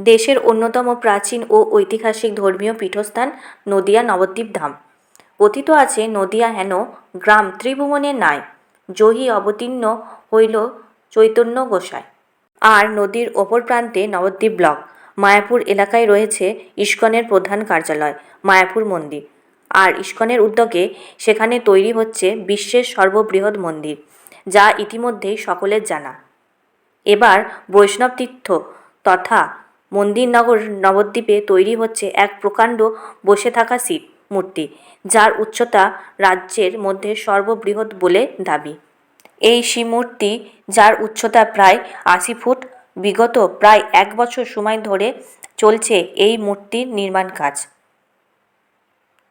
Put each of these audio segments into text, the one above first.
দেশের অন্যতম প্রাচীন ও ঐতিহাসিক ধর্মীয় পীঠস্থান নদিয়া নবদ্বীপ ধাম। কথিত আছে, নদিয়া হেন গ্রাম ত্রিভুবনে নাই, জহি অবতীর্ণ হইল চৈতন্য গোসাই। আর নদীর অপর প্রান্তে নবদ্বীপ ব্লক, মায়াপুর এলাকায় রয়েছে ইস্কনের প্রধান কার্যালয়, মায়াপুর মন্দির। আর ইস্কনের উদ্যোগে সেখানে তৈরি হচ্ছে বিশ্বের সর্ববৃহৎ মন্দির, যা ইতিমধ্যেই সকলের জানা। এবার বৈষ্ণব তীর্থ তথা মন্দিরনগর নবদ্বীপে তৈরি হচ্ছে এক প্রকাণ্ড বসে থাকা শিব মূর্তি, যার উচ্চতা রাজ্যের মধ্যে সর্ববৃহৎ বলে দাবি। এই শিব মূর্তি, যার উচ্চতা প্রায় আশি ফুট, বিগত প্রায় এক বছর সময় ধরে চলছে এই মূর্তির নির্মাণ কাজ।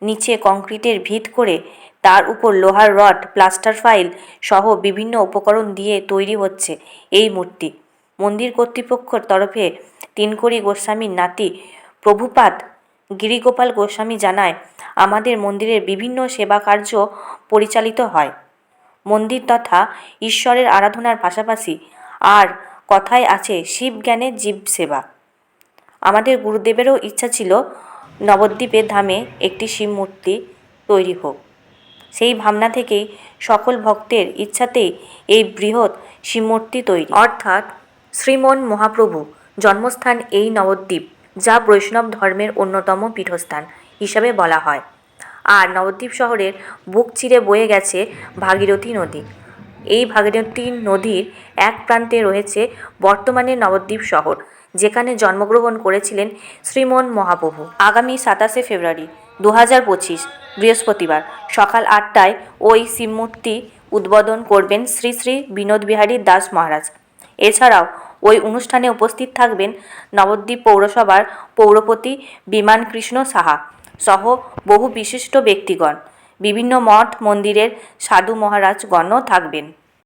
নিচে কংক্রিটের ভিত করে তার উপর লোহার রড, প্লাস্টার ফাইল সহ বিভিন্ন উপকরণ দিয়ে তৈরি হচ্ছে এই মূর্তি। মন্দির কর্তৃপক্ষের তরফে তিনকড়ি গোস্বামীর নাতি প্রভুপাদ গিরিগোপাল গোস্বামী জানায়, আমাদের মন্দিরের বিভিন্ন সেবা কার্য পরিচালিত হয়। মন্দির তথা ঈশ্বরের আরাধনার পাশাপাশি আর কথায় আছে শিব জ্ঞানের জীব সেবা। আমাদের গুরুদেবেরও ইচ্ছা ছিল নবদ্বীপের ধামে একটি শিব মূর্তি তৈরি হোক। সেই ভাবনা থেকেই সকল ভক্তের ইচ্ছাতেই এই বৃহৎ শিবমূর্তি তৈরি। অর্থাৎ শ্রীমন মহাপ্রভু জন্মস্থান এই নবদ্বীপ, যা বৈষ্ণব ধর্মের অন্যতম পীঠস্থান হিসাবে বলা হয়। আর নবদ্বীপ শহরের বুক চিরে বয়ে গেছে ভাগীরথী নদী। এই ভাগীরথী নদীর এক প্রান্তে রয়েছে বর্তমানে নবদ্বীপ শহর, যেখানে জন্মগ্রহণ করেছিলেন শ্রীমন মহাপ্রভু। আগামী সাতাশে ফেব্রুয়ারি দু হাজার পঁচিশ, বৃহস্পতিবার সকাল আটটায় ওই শিবমূর্তি উদ্বোধন করবেন শ্রী শ্রী বিনোদ বিহারী দাস মহারাজ। এছাড়াও ওই অনুষ্ঠানে উপস্থিত থাকবেন নবদ্বীপ পৌরসভার পৌরপতি বিমান কৃষ্ণ সাহা সহ বহু বিশিষ্ট ব্যক্তিগণ। বিভিন্ন মঠ, মন্দিরের সাধু মহারাজগণও থাকবেন।